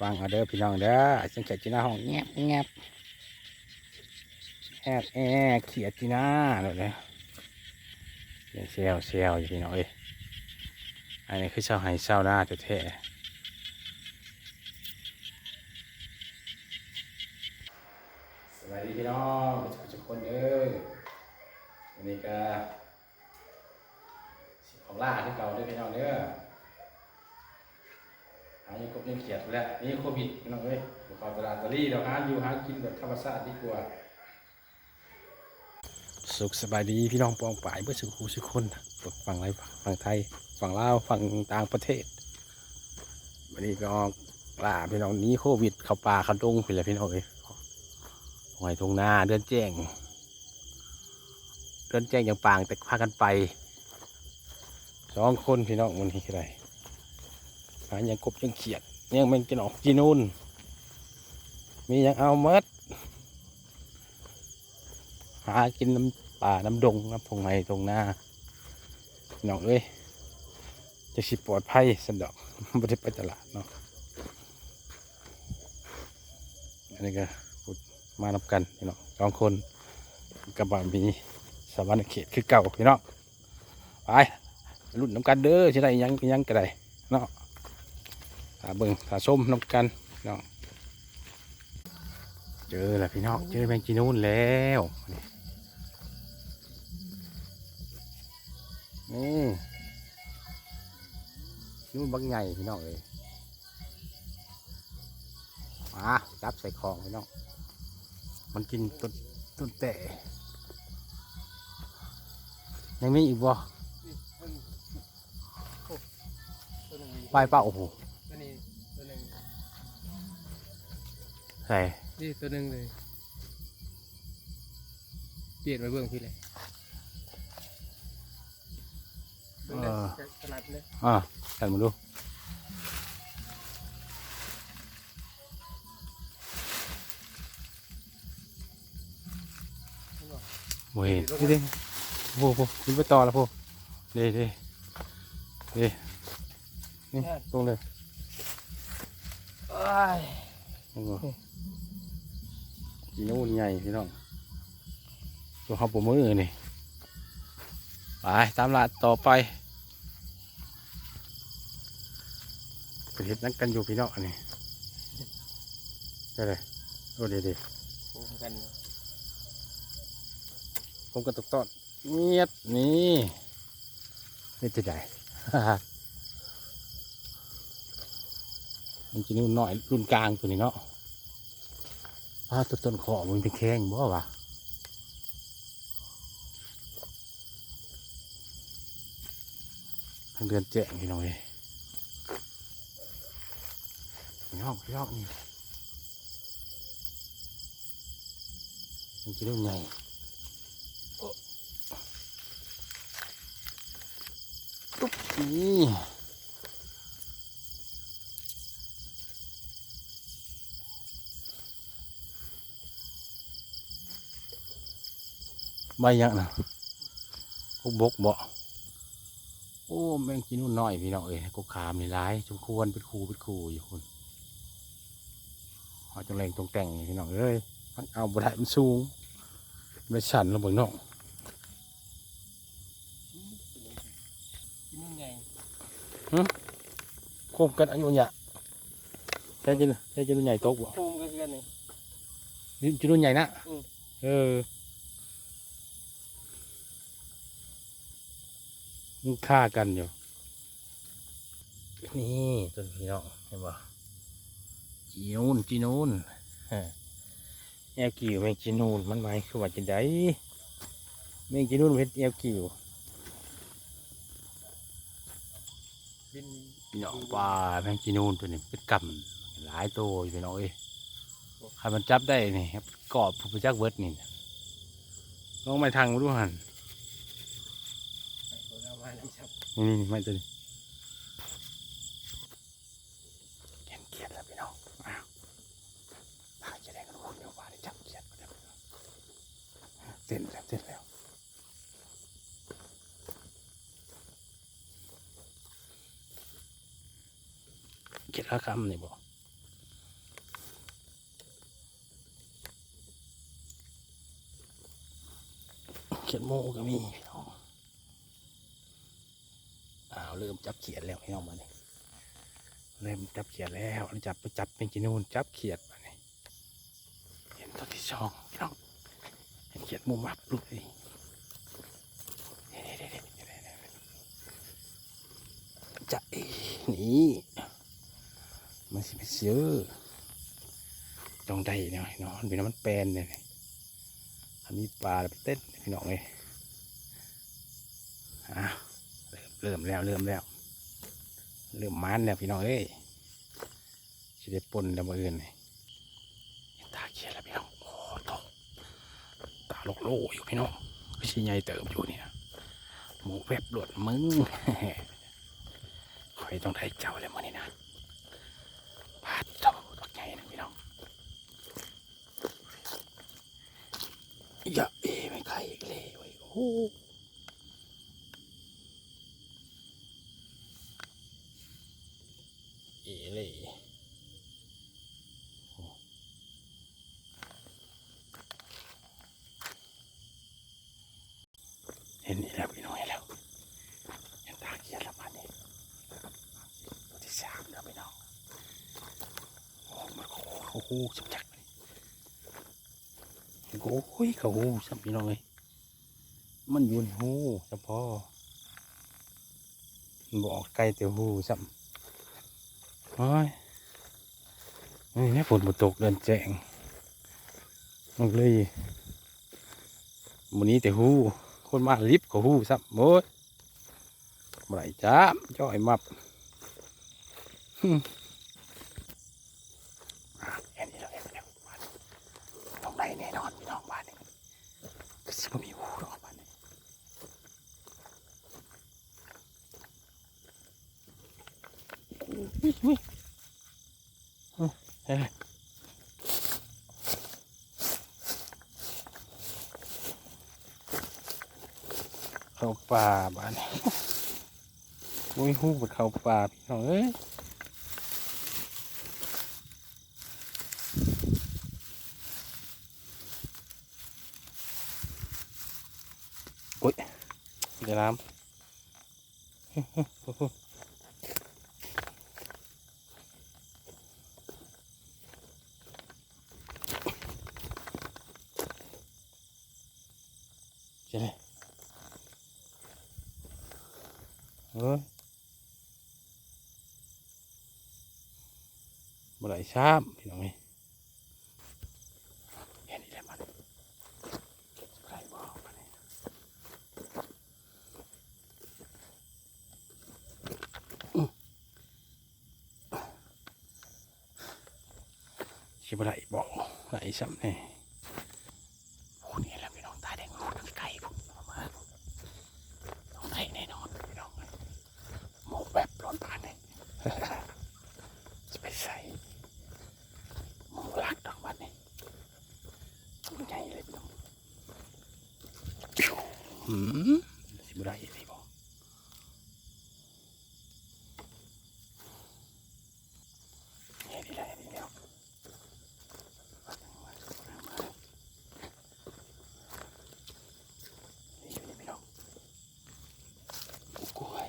ฟังเอาเด้อพี่น้องเด้อสังเกตจีน่าห้องแงบแงบแอบแอบเขียดจีน่าเลยเนี่ยเซลเซลอยู่พี่น้องเอ้ยอันนี้คือเช้าไห้เช้าหน้าแท้ๆสวัสดีพี่น้องทุกคนเด้อวันนี้ก็ของล่าที่เก่าด้อพี่น้องเด้อ หายังกบยังเขียดแล้วนี่โควิดพี่น้องเอ้ยอยู่เข้าตลาดตะลี่เราหาอยู่หากินแบบธรรมชาติดีกว่า สุขสบายดีพี่น้องปองป่ายเพื่อสุขหูสุขคนฝั่งไรฝั่งไทยฝั่งลาวฝั่งต่างประเทศวันนี้ก็ออกล่าพี่น้องนี้โควิดเข้าป่าเข้าดงไปเลยพี่น้องเอ้ยหอยทงนาเดินแจ้งเดินแจ้งอย่างปางแต่พากันไปสองคนพี่น้องวันนี้คือไร หายังกบยังเขียดยังแมงกินออกจีนูนมียังเอาเมดหากินน้ำป่าน้ำดงน้ำพงไม้ตรงหน้าน้องเอ้ยจะสิปลอดภัยสันดอกไม่ได้ไปตลาดเนาะอันนี้ก็พูดมานำกันพี่น้องสองคนกับบามีสวรรค์เขตคือเก่าพี่น้องไปรุ่นน้ำกันเด้อจะได้ยังยังก็ได้เนาะ ตาเบิงตาส้มน้ำกันพี่น้องเจอแล้วพี่น้องเจอแมงจีนูนแล้วนี่นู่นบางใหญ่พี่น้องเลยมาจับใส่คองพี่น้องมันกินต้นต้นแต่ยังมีอีกบ่ไปเปล่าโอ้โห ใส่นี่ตัวหนึ่งเลยเปลี่ยนมาเบื้องพี่เลยเบื้องเลยขนาดเลยอ่ากันมาดูโอ้ยนี่ดิโอ้โหขึ้นไปต่อแล้วพวกเด้เด้เด้นี่ตรงเลยโอ้ย โอ้โหจีนู่นใหญ่พี่น้องตัวเขาปมือนี่ไปตามลาต่อไปไปเห็ดนักกันอยู่พี่น้องอันนี้ได้เลยโอ้เด้เด้โอ้กันผมก็ตกต้อนเงียบนี่นี่จะได้มันจะนี่หน่อยรุ่นกลางตัวนี้เนาะ ป้าตัวต้นขอมันเป็นแข้งบ่วะทางเดือนแจ้งพี่น้องเอ้ยองพี่น้องนี่มันจะรุ่นใหญ่นี่ ใบยังนะพวกบกบ่โอ้แมงกินนู่นน้อยพี่น้องเอ้ยกขามนี่ร้ายสมควรเป็นครูเป็นครูอยู่คุณเขาจังแรงตรงแต่งนี่พี่น้องเอ้ยมันเอาบได้มันสูงไม่สั่นลงเบิ่งน้องที่นี่ไงโคมกันอันนี้เนี่ยใช่จินใช่จินใหญ่โตกบ่โคมกันกันนี่นี่จินใหญ่นะอืมเออ มันฆ่ากันอยู่ นี่ต้นพี่น้องเห็นบ่จีนูนจีนูนฮะแอวกิ่วแมงจีนูนมันหมายคือว่าจะได้แมงจีนูนเป็นแอวกิ่วบินพี่น้องปลาแมงจีนูนตัวนี้เป็นกำหลายตัวอยู่พี่น้องเอ้ยใครมันจับได้นี่ครับกรอบผู้ประจักษ์เวิร์ดนี่ลองไม่ทางมาดูหัน นี่ไม่ตัวนี้เห็นเกียดแล้วพี่น้องอ้าวถ้าจะได้กันหุ่นเดียว่าจับเกียดก็ได้เส้นแล้วเส้นแล้วเกีดละคำนี่บอกเขียโมก็มี เริ่มจับเขียดแล้วพี่น้องมาเนี่ยเริ่มจับเขียดแล้วจับไปจับเป็นกินูนจับเขียดมาเนี่ยเห็นตัวที่สองพี่น้องเห็นเขียดมุมมับลูกเลยเด็ดๆๆๆจะเอ๋นี่มันสิไปเสือจองได้เนี่ยน้องเป็นน้ำมันแปลนเนี่ยอันนี้ปลาไปเต้นพี่น้องเลยอะ ริ่มเริ่มแล้วเริ่มแล้วเริ่มมันแล้วพี่น้องเอ้ยจะได้ปนแล้วมาอื่นเห็นตาเขียนแล้วพี่น้องโอ้โตตาโลกโลอยู่พี่น้องก็ชิ้นใหญ่เติมอยู่นี่นะหมูแวบหลดมึงคอยต้องได้เจ้าแล้วมันนี่นะพาดโตตัวใหญ่นะพี่น้องอย่าเอไม่ใครอีกเลยโอ้โหเอเลยโอ้ เห็นนี่แล้วพี่น้องเห็นแล้วเห็นตาเขียนล้วมันนี่ตัวที่สามแล้วพี่น้องโอ้มันโอ้โหจับจักเลยโอ้ยเขาสัมพี่น้องเลยมันยู่นหูเฉพาะบอกไกลแต่หูสัมโอ้ยนี่เนี่ยฝนมาตกเดินแจงมันเลยวันนี้แต่หู คนมาลิฟต์เขาหูสัมโอ้ยบ่ไหลจ้าจ้อยมับฮึ่มอะเห็นนี่แล้วเห็นนี่แล้วมาดิต้องได้แน่นอนพี่น้องบ้านนี้ก็สิบ่มีหูหรอกบ้านนี้อุ้ยอุ้ยอุ้ยเฮ้ยเข้า ป่าบ้านโอุ้ยหูมันเข้าป่าพี่น้องเอ้ยอุ้ยเดี๋ยวน้ำจ๊เลยเฮ้ย บ่ไหลช้ามพี่น้องเอ้ยเห็นอีกแล้วมันใครบอกมันนี่ชิบะไรบอกไหลซ้ำเนี่ยโอ้นี่แหละพี่น้องตาแดงโอ้ทั้งไก่ผมเอามาต้องได้แน่นอนพี่น้องหมูแบบร้อนผ่านเนี่ย จะไปใส่หมูลักดอกบันเนี่ยตัวใหญ่เลยพี่น้อง ปิ้วหืมชิบะไรเลยบอกเฮ้ยนี่แหละนี่แล้ว นี่อยู่นี่พี่น้องกล้วย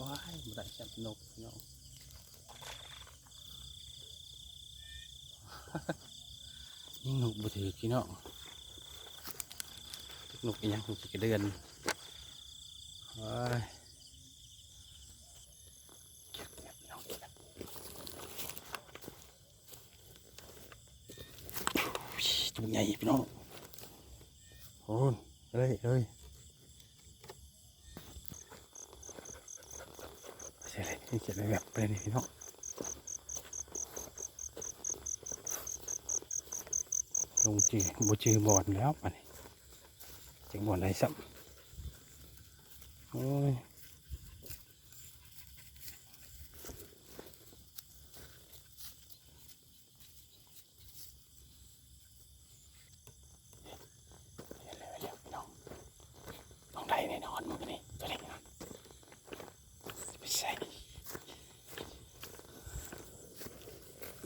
ว้าย บ่ได้จับนกพี่น้องนี่นกบ่ถือพี่น้องนกยังนกกระเดือนว้ายเก็บเก็บพี่น้องเก็บอุ้ยตัวใหญ่พี่น้องโอ้ยเอ้ยเอ้ยเสียเลย นี่เขียนไปแบบไปนี่พี่น้องลงจีบูจีบอดแล้วไปะนี่จังบอะได้ซ้ำโอ้ยเดี๋ยวๆพี่น้องต้องได้แน่นอนมึงนี่ตัวนี้นะไม่ใช่อยู่ดี ตาเขียดตาเขียดพี่น้องตาขยับขยับอยู่ค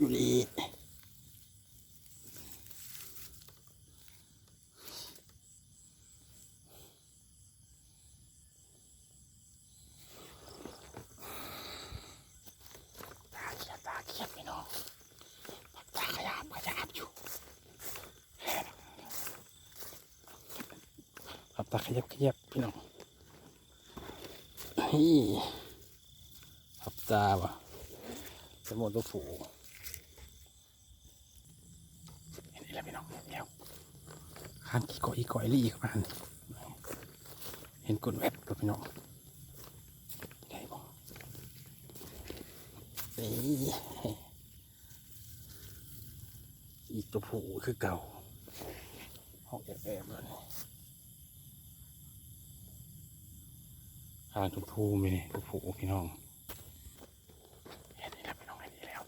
รับตาขยับขยับพี่น้องนี่ครับตาวะสมมติตัวฝูเห็นนี่แหละพี่น้องเห็นแล้ว ข้านกี่ก่อยอีก่อยลี่อีกประมาณนี้เห็นกดแวบกับพี่น้องได้บ่นี่อีกตัวผูคือเก่าห้องแอบแอบแล้วนี่หางตัวผูมีนี่ตัวผูพี่น้องเห็นนี่แล้วพี่น้องเห็นนี่แล้ว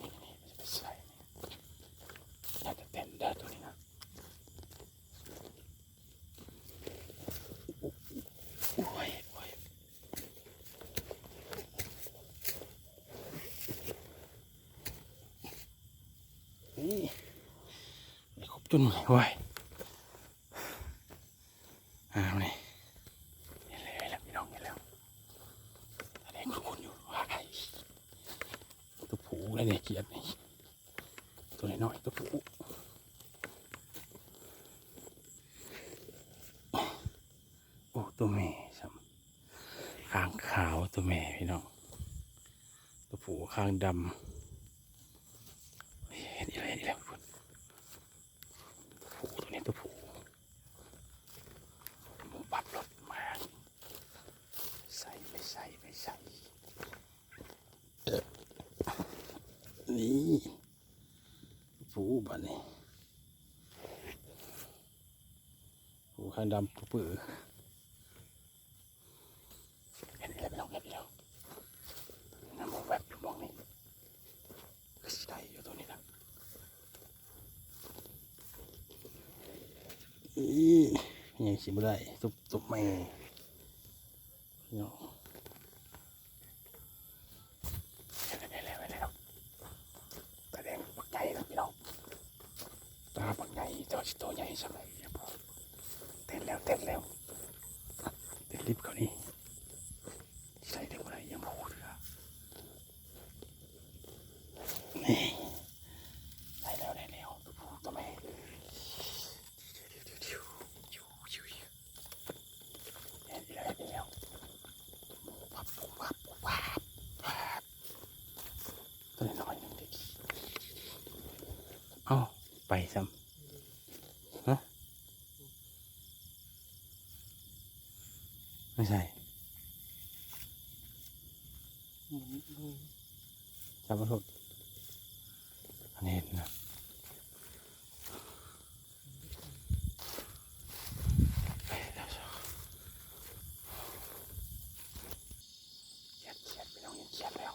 นี่นี่มันจะไปใส่นี่อยากจะเต้นได้ตัวนี้นะโอ้ยโอ้ย นี่ ไม่ครบจนไหวอ้าวนี่เห็นแล้วเห็นแล้วพี่น้องเห็นแล้วอันนี้คุณอยู่ว่าไอ้ตัวผูแล้วเนี่ยเกียดนี่ตัวน้อยๆตัวผูโอ้ตัวแม่ซ้ำข้างขาวตัวแม่พี่น้องตัวผูข้างดำ เห็นอีกแล้วเห็นอีกแล้วทุกคนผูตัวนี้ตัวผูหมูปรับรถมาใส่ไม่ใส่ไม่ใส่เอ๊ะนี่ผูบ้านนี้ ผูข้างดำปื้อเห็นอีกแล้วไม่ต้องเห็นอีกแล้วน้ำมูแวบอยู่มองนี่ก็สิได้อยู่ตัวนี้นะอียังสิบ่ได้ตุบตุบไม่พี่น้องเห็นแล้วเห็นแล้วเห็นแล้วตาแดงปักใหญ่นะพี่น้องตาปักใหญ่ตัวสิตัวใหญ่สมัยอย่าบอกเต้นแล้วเต้นแล้วเต้นลิฟต์เขานี่ใส่ได้บ่ได้ยังบ่ฮู้เด้อนี่ได้แล้วได้แล้วตัวผู้ตัวแม่ เห็นแล้วเห็นแล้ววับวับวับวับตัวน้อยหนึ่งเด็กเอ้า ไปซ้ำฮะไม่ใช่จำไม่ถูกอันนี้เห็นนะไปแล้วจ้ะ เขียดเขียดไปน้องยังเขียดแล้ว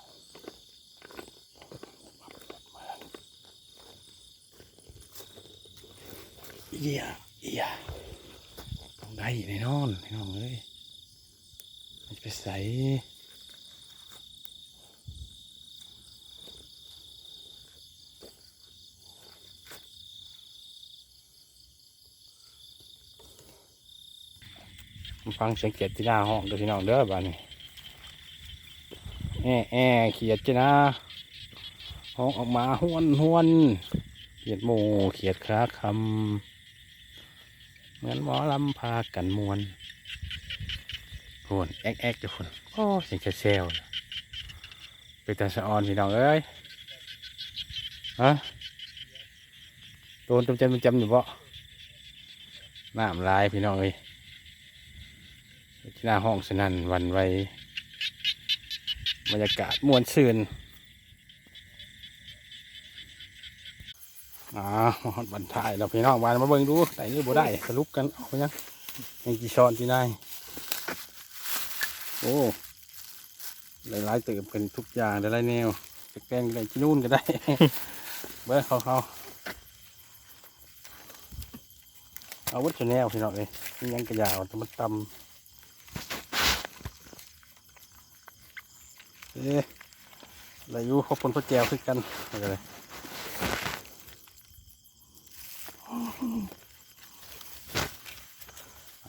เอียเอียต้องได้แน่นอนแน่นอนเลยมันจะไปใส่มาฟังเสียงเขียดที่หน้าห้องเด้อพี่น้องเด้อบ้านนี้แอะแอะเขียดจ้ะนะห้องออกมาห้วนห้วนเขียดหมูเขียดคราคำ เหมือนหมอลำพากันมวนโหนแอกแอกจ้ะคนโอ้เสียงแซวๆเป็นตาสะออนพี่น้องเอ้ยฮะโดนจำจำจำอยู่บ่น้ำลายพี่น้องเอ้ยที่หน้าห้องสนั่นหวันไหวบรรยากาศมวนซื่น อ่าบันทายแล้วพี่น้องวานมาเบิ่งดูได้หรือบ่ได้สรุปกันเอาไปยังยังกี่ช้อนที่ได้โอ้หลายๆเติบเป็นทุกอย่างได้หลายแนวจะแกงก็ได้ที่นู่นก็ได้ เบิ่งเขาเขาเอาวัตถุแนวพี่น้องเลยยังกระยาวแต่มันตำเอ๊ะอะไรอยู่พบคนพระแจวคือกันอะไรเลย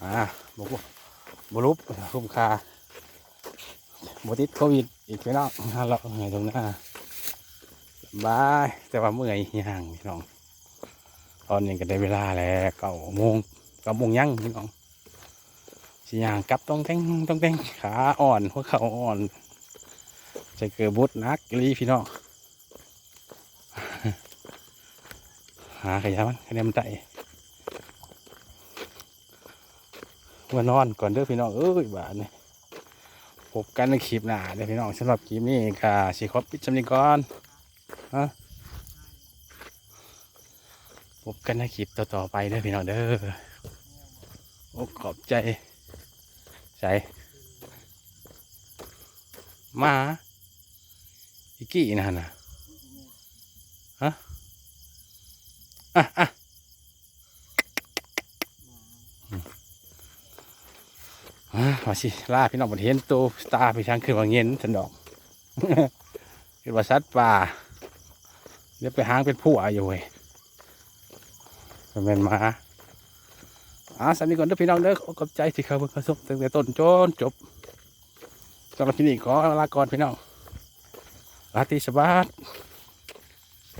อ่าบกบรุบคุ้มค่าบติดโควิดอีกพี่น้องฮัลโหลไงตรงหน้าบายแต่ว่าเมื่อยย่างพี่น้อง ตอนนี้ก็ได้เวลาแล้วเก้าโมงเก้าโมงยังพี่น้องสิย่างกลับต้องแตงต้องแตงขาอ่อนหัวเข่าอ่อนใส่เกลือบุดนักลีพี่น้องหาขยะมันคะมันไต มานอนก่อนเด้อพี่น้องเอ้ยบาดนี่พบกันในคลิปหน้าเด้อพี่น้องสำหรับคลิปนี้ค่ะสิขอปิดจำนี้ก่อนฮะพบกันในคลิปต่อๆไปเด้อพี่น้องเด้อโอ้ขอบใจใจมาอีกกี่นะนะฮะอะอะ อ่าสิล่าพี่น้องบนเห็นตัวสตาร์ไปทางขึ้นว่าเงินสันดอกคือว่าสัตว์ป่าเดี๋ยวไปหางเป็นผู้อาอยู่เว้ยเป็นมาอ่าสันนี้ก่อนเด้อพี่น้องเด้อขอขอบใจที่เขาเพิ่งเข้าส่งตั้งแต่ต้นจนจบสำหรับที่นี่ขอลาก่อนพี่น้องราตรีสวัสดิ์